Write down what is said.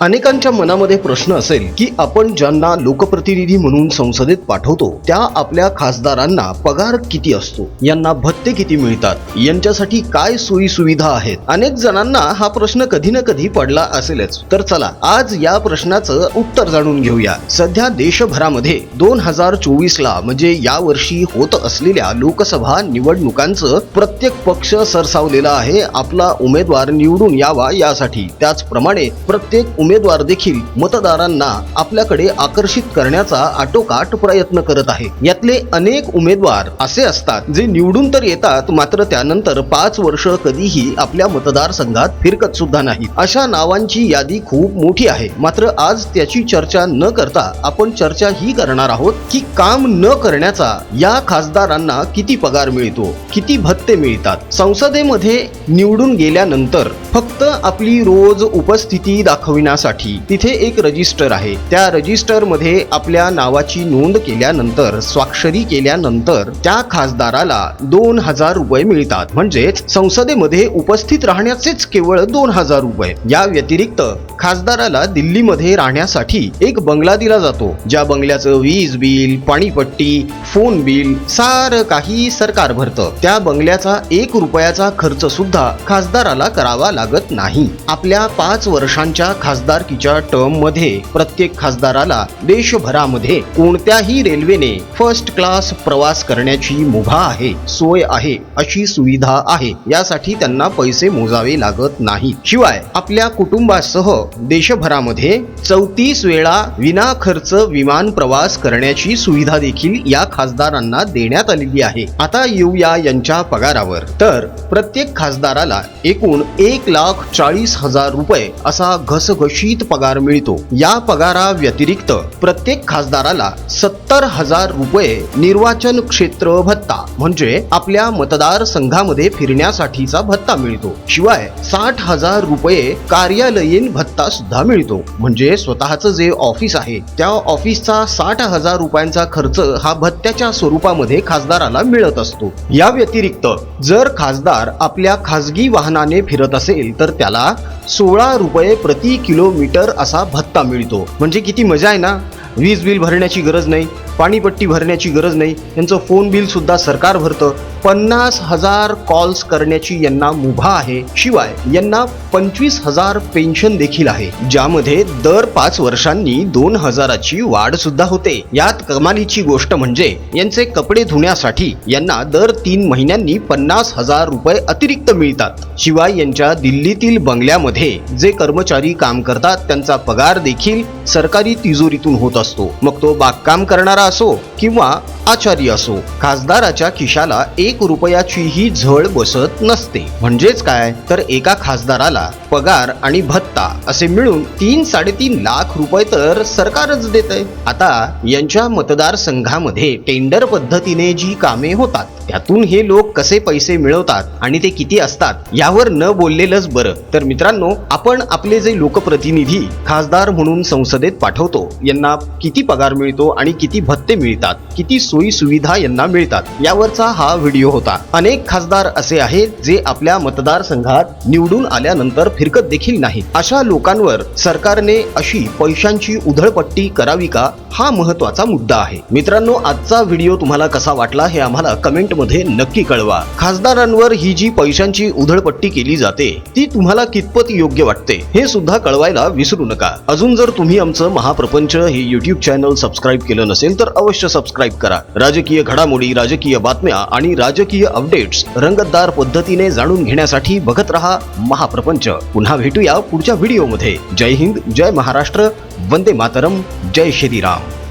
अनेकांच्या मनामध्ये प्रश्न असेल की आपण ज्यांना लोकप्रतिनिधी म्हणून संसदेत पाठवतो त्या आपल्या खासदारांना पगार किती असतो? यांना भत्ते किती मिळतात? यांच्यासाठी काय सोयी सुविधा आहेत? अनेक जणांना हा प्रश्न कधी ना कधी पडला असेलच. तर चला आज या प्रश्नाचं उत्तर जाणून घेऊया. सध्या देशभरामध्ये दोन हजार चोवीस ला म्हणजे या वर्षी होत असलेल्या लोकसभा निवडणुकांचं प्रत्येक पक्ष सरसावलेला आहे आपला उमेदवार निवडून यावा यासाठी. त्याचप्रमाणे प्रत्येक उमेदवार देखील मतदारांना आपल्याकडे आकर्षित करण्याचा आटोकाट प्रयत्न करत आहे. यातले अनेक उमेदवार असे असतात जे निवडून तर येतात मात्र त्यानंतर पाच वर्ष कधीही आपल्या मतदारसंघात फिरकत सुद्धा नाही अशा नावांची यादी खूप मोठी आहे. मात्र आज त्याची चर्चा न करता आपण चर्चा ही करणार आहोत की काम न करण्याचा या खासदारांना किती पगार मिळतो किती भत्ते मिळतात. संसदेमध्ये निवडून गेल्यानंतर फक्त आपली रोज उपस्थिती करण्यासाठी तिथे एक रजिस्टर आहे. त्या रजिस्टरमध्ये आपल्या नावाची नोंद केल्यानंतर स्वाक्षरी केल्यानंतर त्या खासदाराला दोन हजार रुपये मिळतात. म्हणजेच संसदेमध्ये उपस्थित राहण्याचेच केवळ दोन हजार रुपये. या व्यतिरिक्त खासदाराला दिल्लीमध्ये राहण्यासाठी एक बंगला दिला जातो. ज्या बंगल्याचं वीज बिल पाणीपट्टी फोन बिल सारं काही सरकार भरतं. त्या बंगल्याचा एक रुपयाचा खर्च सुद्धा खासदाराला करावा लागत नाही. आपल्या पाच वर्षांच्या खासदारकीच्या टर्ममध्ये प्रत्येक खासदाराला देशभरामध्ये कोणत्याही रेल्वेने फर्स्ट क्लास प्रवास करण्याची मुभा आहे सोय आहे अशी सुविधा आहे. यासाठी त्यांना पैसे मोजावे लागत नाही. शिवाय आपल्या कुटुंबासह देशभरामध्ये चौतीस वेळा विना खर्च विमान प्रवास करण्याची सुविधा देखील या खासदारांना देण्यात आलेली आहे. आता येऊया यांच्या पगारावर. तर प्रत्येक खासदाराला एकूण एक लाख चाळीस हजार रुपये असा घसघशीत पगार मिळतो. या पगारा व्यतिरिक्त प्रत्येक खासदाराला सत्तर हजार रुपये निर्वाचन क्षेत्र भत्ता म्हणजे आपल्या मतदारसंघामध्ये फिरण्यासाठीचा भत्ता मिळतो. शिवाय साठ हजार रुपये कार्यालयीन भत्ता सुद्धा मिळतो. म्हणजे स्वतःचं जे ऑफिस आहे त्या ऑफिसचा साठ हजार रुपयांचा खर्च हा भत्त्याच्या स्वरूपामध्ये खासदाराला मिळत असतो. या व्यतिरिक्त जर खासदार आपल्या खासगी वाहनाने फिरत असेल तर त्याला सोळा रुपये प्रति किलोमीटर असा भत्ता मिळतो. म्हणजे किती मजा आहे ना? वीज बिल भरण्याची गरज नाही पाणीपट्टी भरण्याची गरज नाही यांचं फोन बिल सुद्धा सरकार भरतं. पन्नास हजार कॉल्स करण्याची यांना मुभा आहे. शिवाय यांना पंचवीस हजार पेन्शन देखील आहे. ज्यामध्ये दर पाच वर्षांनी दोन हजाराची वाढ सुद्धा होते. यात कमालीची गोष्ट म्हणजे यांचे कपडे धुण्यासाठी यांना दर तीन महिन्यांनी पन्नास हजार रुपये अतिरिक्त मिळतात. शिवाय यांच्या दिल्लीतील बंगल्यामध्ये जे कर्मचारी काम करतात त्यांचा पगार देखील सरकारी तिजोरीतून होत असतो. मग तो बागकाम करणारा असो किंवा आचारी असो खासदाराच्या खिशाला एक रुपयाचीही झळ बसत नसते. म्हणजेच काय? तर एका खासदाराला पगार आणि भत्ता असे मिळून तीन साडेतीन लाख रुपये तर सरकारच देत आहे आता यांच्या मतदारसंघामध्ये टेंडर पद्धतीने जी कामे होतात त्यातून हे लोक कसे पैसे मिळवतात आणि ते किती असतात यावर न बोललेलंच बरं. तर मित्रांनो आपण आपले जे लोकप्रतिनिधी खासदार म्हणून संसदेत पाठवतो यांना किती पगार मिळतो आणि किती भत्ते मिळतात किती सोयी सुविधा यांना मिळतात यावरचा हा व्हिडिओ होता. अनेक खासदार असे आहेत जे आपल्या मतदारसंघात निवडून आल्यानंतर फिरकत देखील नाहीत अशा लोकांवर सरकारने अशी पैशांची उधळपट्टी करावी का? हा महत्त्वाचा मुद्दा आहे. मित्रांनो आजचा व्हिडिओ तुम्हाला कसा वाटला हे आम्हाला कमेंटमध्ये नक्की कळवा. खासदारांवर ही जी पैशांची उधळपट्टी केली जाते ती तुम्हाला कितपत योग्य वाटते हे सुद्धा कळवायला विसरू नका. अजून जर तुम्ही आमचं महाप्रपंच हे युट्यूब चॅनल सबस्क्राईब केलं नसेल तर अवश्य सबस्क्राईब करा. राजकीय घडामोडी राजकीय बातम्या आणि राजकीय अपडेट्स रंगतदार पद्धतीने जाणून घेण्यासाठी बघत रहा महाप्रपंच. पुन्हा भेटूया पुढच्या व्हिडिओमध्ये. जय हिंद जय महाराष्ट्र वंदे मातरम जय श्रीराम.